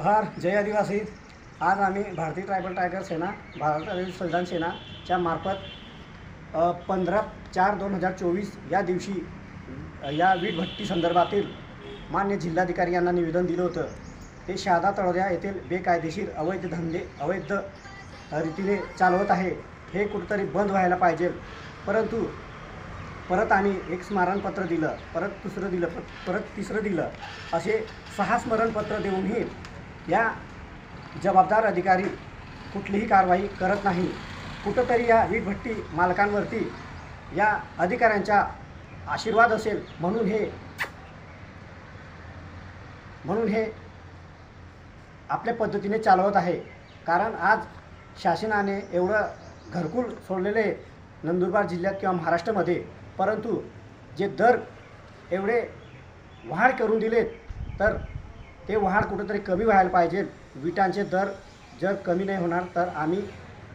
जोहार जय आदिवासी. आज आम्ही भारतीय ट्रायबल टायगर सेना भारतातील संविधान सेनाच्या मार्फत पंधरा चार दोन हजार चोवीस या दिवशी या वीटभट्टी संदर्भातील मान्य जिल्हाधिकारी यांना निवेदन दिलं होतं. ते शहादा तळोद्या येथील बेकायदेशीर अवैध धंदे अवैध रीतीने चालवत आहे. हे कुठंतरी बंद व्हायला पाहिजे. परंतु परत आम्ही एक स्मरणपत्र दिलं परत दुसरं दिलं परत तिसरं दिलं असे सहा स्मरणपत्र देऊनही या जबाबदार अधिकारी कुठलीही कारवाई करत नाही. कुठंतरी या वीटभट्टी मालकांवरती या अधिकाऱ्यांचा आशीर्वाद असेल म्हणून हे म्हणून हे आपल्या पद्धतीने चालवत आहे. कारण आज शासनाने एवढं घरकुल सोडलेले नंदुरबार जिल्ह्यात किंवा महाराष्ट्रामध्ये परंतु जे दर एवढे वाढ करून दिलेत तर हे वाढ कुठंतरी कमी व्हायला पाहिजे. विटांचे दर जर कमी नाही होणार तर आम्ही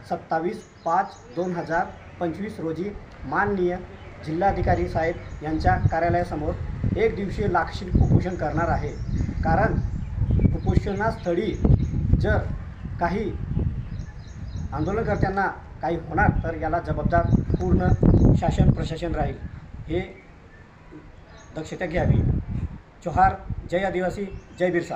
सत्तावीस पाच दोन हजार पंचवीस रोजी माननीय जिल्हाधिकारी साहेब यांच्या कार्यालयासमोर एक दिवसीय लाक्षिक कुपोषण करणार आहे. कारण कुपोषणास्थळी जर काही आंदोलनकर्त्यांना काही होणार तर याला जबाबदार पूर्ण शासन प्रशासन राहील. हे दक्षता घ्यावी. जोहार जय आदिवासी जय बिरसा।